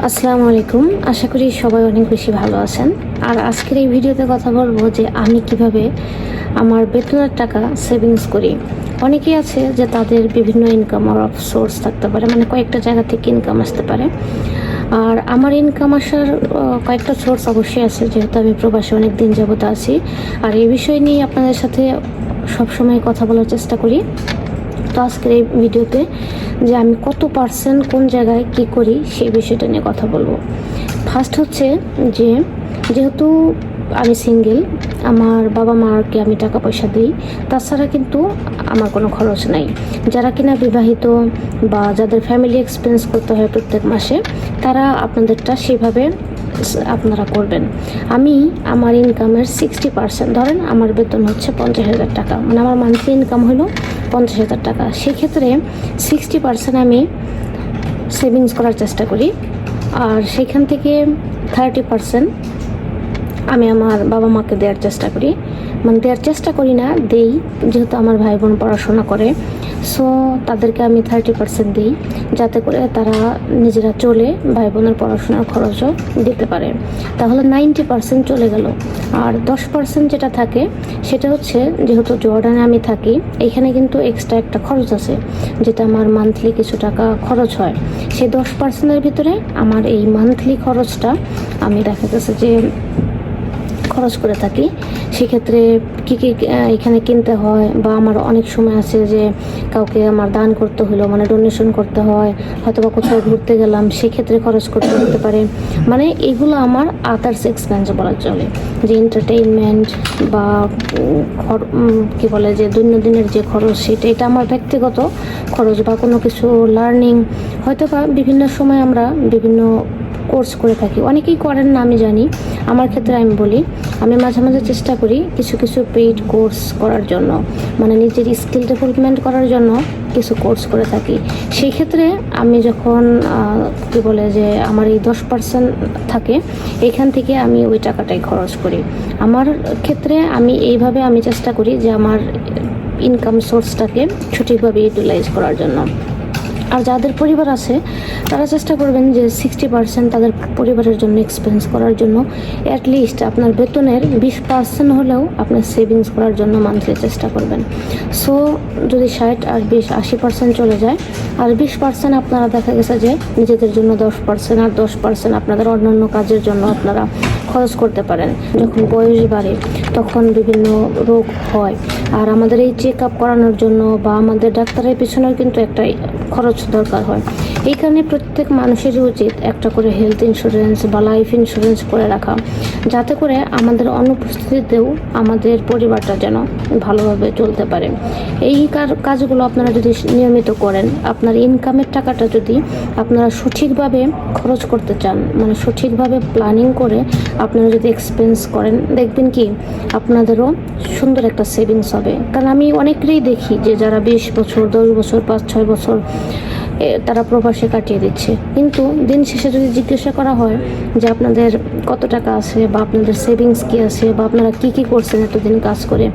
আসসালামু আলাইকুম। আশা করি সবাই অনেক বেশি ভালো আছেন। আর আজকের এই ভিডিওতে কথা বলব যে আমি কীভাবে আমার বেতনের টাকা সেভিংস করি। অনেকেই আছে যে তাদের বিভিন্ন ইনকাম আর অফ সোর্স থাকতে পারে মানে কয়েকটা জায়গা থেকে ইনকাম আসতে পারে। আর আমার ইনকাম আসার কয়েকটা সোর্স অবশ্যই আছে, যেহেতু আমি প্রবাসে অনেক দিন যাবত আছি। আর এই বিষয় নিয়ে আপনাদের সাথে সবসময় কথা বলার চেষ্টা করি। তো আজকের এই ভিডিওতে যে আমি কত পার্সেন্ট কোন জায়গায় কি করি সেই বিষয়টা নিয়ে কথা বলব। ফার্স্ট হচ্ছে যে যেহেতু আমি সিঙ্গেল আমার বাবা মাকে আমি টাকা পয়সা দিই, তাছাড়া কিন্তু আমার কোনো খরচ নাই। যারা কিনা বিবাহিত বা যাদের ফ্যামিলি এক্সপেন্স করতে হয় প্রত্যেক মাসে, তারা আপনাদেরটা সেভাবে আপনারা করবেন। আমি আমার ইনকামের সিক্সটি পার্সেন্ট ধরেন আমার বেতন হচ্ছে পঞ্চাশ হাজার টাকা মানে আমার মান্থলি ইনকাম হলো পঞ্চাশ হাজার টাকা। সেক্ষেত্রে সিক্সটি পার্সেন্ট আমি সেভিংস করার চেষ্টা করি। আর সেখান থেকে থার্টি পার্সেন্ট আমি আমার বাবা মাকে দেওয়ার চেষ্টা করি। মানে দেওয়ার চেষ্টা করি না, দেই, যেহেতু আমার ভাই বোন পড়াশোনা করে। সো তাদেরকে আমি থার্টি পার্সেন্ট দিই, যাতে করে তারা নিজেরা চলে ভাই বোনের পড়াশোনার খরচও দিতে পারে। তাহলে নাইনটি পার্সেন্ট চলে গেল। আর দশ পার্সেন্ট যেটা থাকে, সেটা হচ্ছে যেহেতু জর্ডানে আমি থাকি, এখানে কিন্তু এক্সট্রা একটা খরচ আছে, যেটা আমার মান্থলি কিছু টাকা খরচ হয়। সেই দশ পার্সেন্টের ভিতরে আমার এই মান্থলি খরচটা আমি দেখা গেছে যে খরচ করে থাকি। সেক্ষেত্রে কী কী এখানে কিনতে হয় বা আমার অনেক সময় আছে যে কাউকে আমার দান করতে হলো মানে ডোনেশন করতে হয় হয়তো বা কোথাও ঘুরতে গেলাম, সেক্ষেত্রে খরচ করতে হতে পারে। মানে এগুলো আমার আদার্স এক্সপেন্স বলা চলে। যে এন্টারটেইনমেন্ট বা কি বলে যে দৈনন্দিনের যে খরচ, সেটা, এটা আমার ব্যক্তিগত খরচ বা কোনো কিছু লার্নিং হয়তো বা বিভিন্ন সময় আমরা বিভিন্ন কোর্স করে থাকি। অনেকেই করেন না, আমি জানি। আমার ক্ষেত্রে আমি বলি, আমি মাঝে মাঝে চেষ্টা করি কিছু কিছু পেইড কোর্স করার জন্য। মানে নিজের স্কিল ডেভেলপমেন্ট করার জন্য কিছু কোর্স করে থাকি। সেই ক্ষেত্রে আমি যখন কি বলে যে আমার এই দশ পার্সেন্ট থাকে, এখান থেকে আমি ওই টাকাটাই খরচ করি। আমার ক্ষেত্রে আমি এইভাবে আমি চেষ্টা করি যে আমার ইনকাম সোর্সটাকে সঠিকভাবে ইউটিলাইজ করার জন্য। আর যাদের পরিবার আছে, তারা চেষ্টা করবেন যে সিক্সটি পার্সেন্ট তাদের পরিবারের জন্য এক্সপেন্স করার জন্য। অ্যাটলিস্ট আপনার বেতনের বিশ পার্সেন্ট হলেও আপনার সেভিংস করার জন্য মান্থলি চেষ্টা করবেন। সো যদি ষাট আর বিশ, আশি পার্সেন্ট চলে যায়, আর বিশ পার্সেন্ট আপনারা দেখা গেছে যে নিজেদের জন্য দশ পার্সেন্ট আর দশ পার্সেন্ট আপনাদের অন্যান্য কাজের জন্য আপনারা খরচ করতে পারেন। যখন বয়স বাড়ে, তখন বিভিন্ন রোগ হয়। আর আমাদের এই চেক আপ করানোর জন্য বা আমাদের ডাক্তারের পিছনেও কিন্তু একটা খরচ দরকার হয়। এই কারণে প্রত্যেক মানুষেরই উচিত একটা করে হেলথ ইন্স্যুরেন্স বা লাইফ ইন্স্যুরেন্স করে রাখা, যাতে করে আমাদের অনুপস্থিতিতেও আমাদের পরিবারটা যেন ভালোভাবে চলতে পারে। এই কাজগুলো আপনারা যদি নিয়মিত করেন, আপনার ইনকামের টাকাটা যদি আপনারা সঠিকভাবে খরচ করতে চান মানে সঠিকভাবে প্ল্যানিং করে আপনারা যদি এক্সপেন্স করেন, দেখবেন কি আপনাদেরও সুন্দর একটা সেভিংস হবে। কারণ আমি অনেকেরই দেখি যে যারা বিশ বছর, দশ বছর, পাঁচ, ছয় বছর তারা প্রবাসে কাটিয়ে দিচ্ছে। কিন্তু দিন শেষে যদি জিজ্ঞাসা করা হয় যে আপনাদের কত টাকা আছে বা আপনাদের সেভিংস কি আছে বা আপনারা কি কি করছেন এতদিন কাজ করে,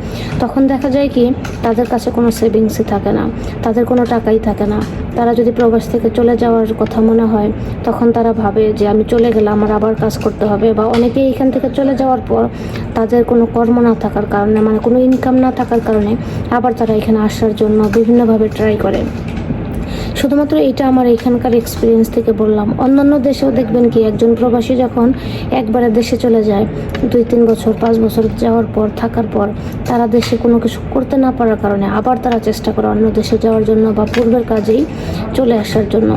তখন দেখা যায় কি, তাদের কাছে কোনো সেভিংসই থাকে না, তাদের কোনো টাকাই থাকে না। তারা যদি প্রবাস থেকে চলে যাওয়ার কথা মনে হয়, তখন তারা ভাবে যে আমি চলে গেলে আমার আবার কাজ করতে হবে বা অনেকে এখান থেকে চলে যাওয়ার পর তাদের কোনো কর্ম না থাকার কারণে মানে কোনো ইনকাম না থাকার কারণে আবার তারা এখানে আসার জন্য বিভিন্নভাবে ট্রাই করে। শুধুমাত্র এটা আমার এখানকার এক্সপিরিয়েন্স থেকে বললাম। অন্যান্য দেশেও দেখবেন কি, একজন প্রবাসী যখন একবারে দেশে চলে যায়, দুই, তিন বছর, পাঁচ বছর যাওয়ার পর, থাকার পর, তারা দেশে কোনো কিছু করতে না পারার কারণে আবার তারা চেষ্টা করে অন্য দেশে যাওয়ার জন্য বা পূর্বের কাজেই চলে আসার জন্য।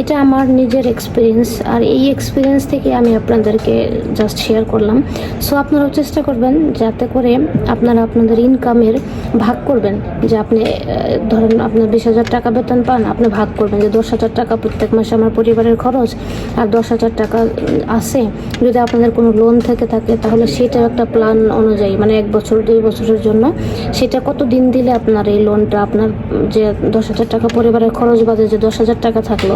এটা আমার নিজের এক্সপিরিয়েন্স আর এই এক্সপিরিয়েন্স থেকে আমি আপনাদেরকে জাস্ট শেয়ার করলাম। সো আপনারাও চেষ্টা করবেন যাতে করে আপনারা আপনাদের ইনকামের ভাগ করবেন। যে আপনি ধরেন আপনার বিশ হাজার টাকা বেতন পান, আপনি ভাগ করবেন যে দশ হাজার টাকা প্রত্যেক মাসে আমার পরিবারের খরচ আর দশ হাজার টাকা আছে। যদি আপনাদের কোনো লোন থেকে থাকে, তাহলে সেটাও একটা প্ল্যান অনুযায়ী মানে এক বছর, দুই বছরের জন্য, সেটা কত দিন দিলে আপনার এই লোনটা আপনার যে দশ হাজার টাকা পরিবারের খরচ বাদে যে দশ হাজার টাকা থাকল,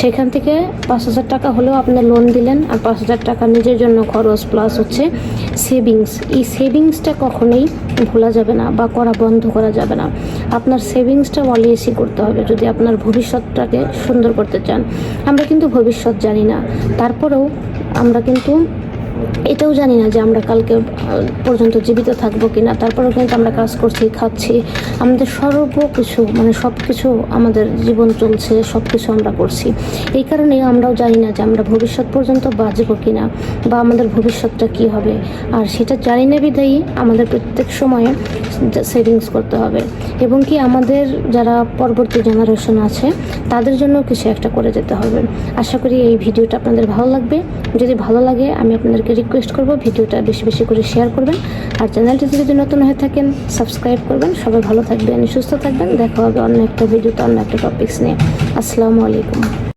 সেখান থেকে পাঁচ হাজার টাকা হলেও আপনি লোন দিলেন আর পাঁচ হাজার টাকা নিজের জন্য খরচ প্লাস হচ্ছে সেভিংস এই সেভিংসটা কখনোই ভোলা যাবে না বা করা বন্ধ করা যাবে না। আপনার সেভিংসটা অলওয়েজই করতে হবে যদি আপনার ভবিষ্যৎটাকে সুন্দর করতে চান। আমরা কিন্তু ভবিষ্যৎ জানি না। তারপরেও আমরা কিন্তু এটাও জানি না যে আমরা কালকে পর্যন্ত জীবিত থাকব কি না তারপরেও কিন্তু আমরা কাজ করছি, খাচ্ছি। আমাদের সর্ব কিছু মানে সব কিছু আমাদের জীবন চলছে সব কিছু আমরা করছি। এই কারণে আমরাও জানি না যে আমরা ভবিষ্যৎ পর্যন্ত বাঁচবো কি না বা আমাদের ভবিষ্যৎটা কি হবে। আর সেটা জানি না বিধায়ী, আমাদের প্রত্যেক সময়ে সেভিংস করতে হবে। এবং কি আমাদের যারা পরবর্তী জেনারেশন আছে তাদের জন্য কিছু একটা করে যেতে হবে। আশা করি এই ভিডিওটা আপনাদের ভালো লাগবে। যদি ভালো লাগে, আমি আপনাদেরকে রিকোয়েস্ট করব ভিডিওটা বেশি বেশি করে শেয়ার করবেন। আর চ্যানেলটি যদি নতুন হয়ে থাকেন সাবস্ক্রাইব করবেন। সবাই ভালো থাকবেন, সুস্থ থাকবেন। দেখা হবে অন্য একটা ভিডিওতে অন্য একটা টপিক্স নিয়ে। আসসালামু আলাইকুম।